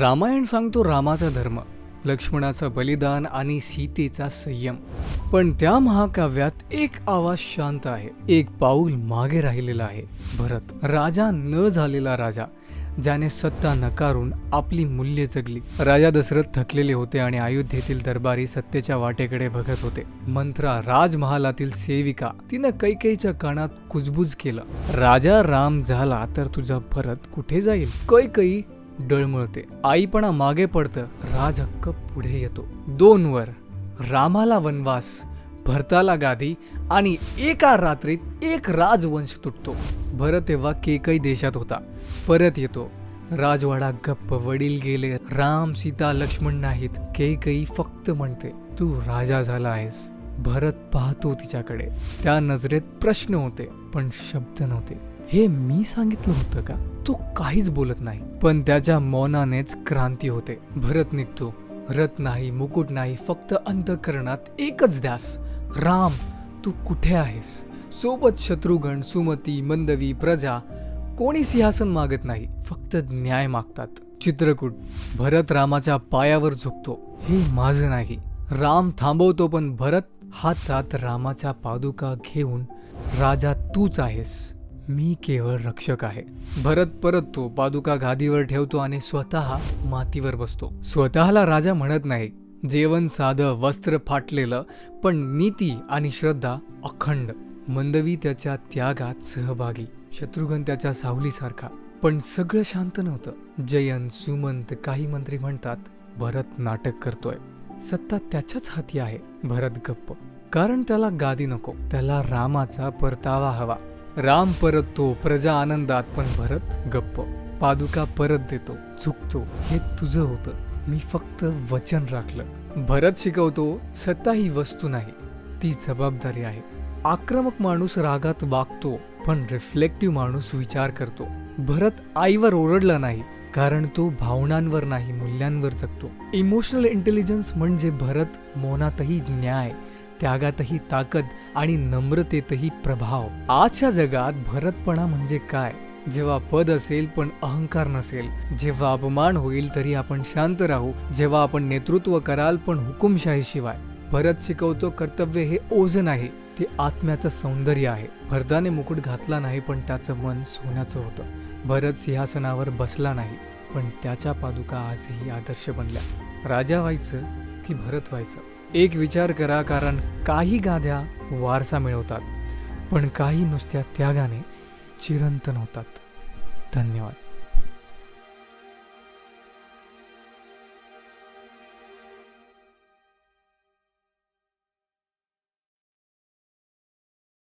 रामायण सांगतो रामाचा धर्म लक्ष्मणाचं बलिदान आणि सीतेचा संयम. पण त्या महाकाव्यात एक आवाज शांत आहे. एक पाऊल मागे राहिलेला आहे. भरत राजा न झालेला राजा ज्याने सत्ता नकारून आपली मूल्ये जगली. राजा दशरथ थकलेले होते आणि अयोध्येतील दरबारी सत्तेच्या वाटेकडे बघत होते. मंत्रा राजमहालातील सेविका तिनं कैकेयीच्या कानात कुजबुज केलं. राजा राम झाला तर तुझा भरत कुठे जाईल? कैकई डळमळते. आईपणा मागे पडतं राजहक्क पुढे येतो. दोन वर रामाला वनवास भरताला गादी आणि एका रात्रीत एक राजवंश तुटतो. भरत तेव्हा केकई देशात होता. परत येतो. राजवाडा गप्प वडील गेले. राम सीता लक्ष्मण नाहीत. केकई फक्त म्हणते तू राजा झाला आहेस. भरत पाहतो तिच्याकडे. त्या नजरेत प्रश्न होते पण शब्द नव्हते. हे मी सांगितलं होतं का? तो काहीच बोलत नाही. पण त्याच्या मौनानेच क्रांती होते. भरत निघतो. रथ नाही मुकुट नाही फक्त अंतकरणात एकच ध्यास. राम तू कुठे आहेस? सोबत शत्रुघ्न सुमती मंदवी प्रजा कोणी सिंहासन मागत नाही. फक्त न्याय मागतात. चित्रकूट भरत रामाच्या पायावर झुकतो. हे माझं नाही. राम थांबवतो पण भरत हातात रामाच्या पादुका घेऊन राजा तूच आहेस. मी केवळ रक्षक आहे. भरत परततो पादुका गादीवर ठेवतो आणि स्वतः मातीवर बसतो. स्वतःला राजा म्हणत नाही. जेवण साधं वस्त्र फाटलेलं पण नीती आणि श्रद्धा अखंड. मंदवी त्याच्या त्यागात सहभागी शत्रुघ्न त्याच्या सावलीसारखा. पण सगळं शांत नव्हतं. जयंत सुमंत काही मंत्री म्हणतात भरत नाटक करतोय. सत्ता त्याच्याच हाती आहे. भरत गप्प. कारण त्याला गादी नको. त्याला रामाचा परतावा हवा. राम परततो प्रजा आनंदात पण भरत गप्प. पादुका परत देतो चुकतो हे तुझं होतं. मी फक्त वचन राखलं. भरत शिकवतो सत्ता ही वस्तू नाही. ती जबाबदारी आहे. आक्रमक माणूस रागात वागतो पण रिफ्लेक्टिव्ह माणूस विचार करतो. भरत आईवर ओरडला नाही कारण तो भावनांवर नाही मूल्यांवर जगतो. इमोशनल इंटेलिजन्स म्हणजे भरत मौनातही न्याय. त्यागातही ताकद आणि नम्रतेतही प्रभाव. आजच्या जगात भरतपणा म्हणजे काय? जेव्हा पद असेल पण अहंकार नसेल जेव्हा अपमान होईल तरी आपण शांत राहू जेव्हा आपण नेतृत्व कराल पण हुकुमशाहीशिवाय भरत शिकवतो कर्तव्य हे ओझ नाही ते आत्म्याचं सौंदर्य आहे. भरताने मुकुट घातला नाही पण त्याचं मन सोन्याचं होतं. भरत सिंहासनावर बसला नाही पण त्याच्या पादुका आजही आदर्श बनल्या. राजा व्हायचं की भरत व्हायचं? एक विचार करा कारण काही गाद्या वारसा मिळवतात पण काही नुसत्या त्यागाने चिरंतन होतात. धन्यवाद.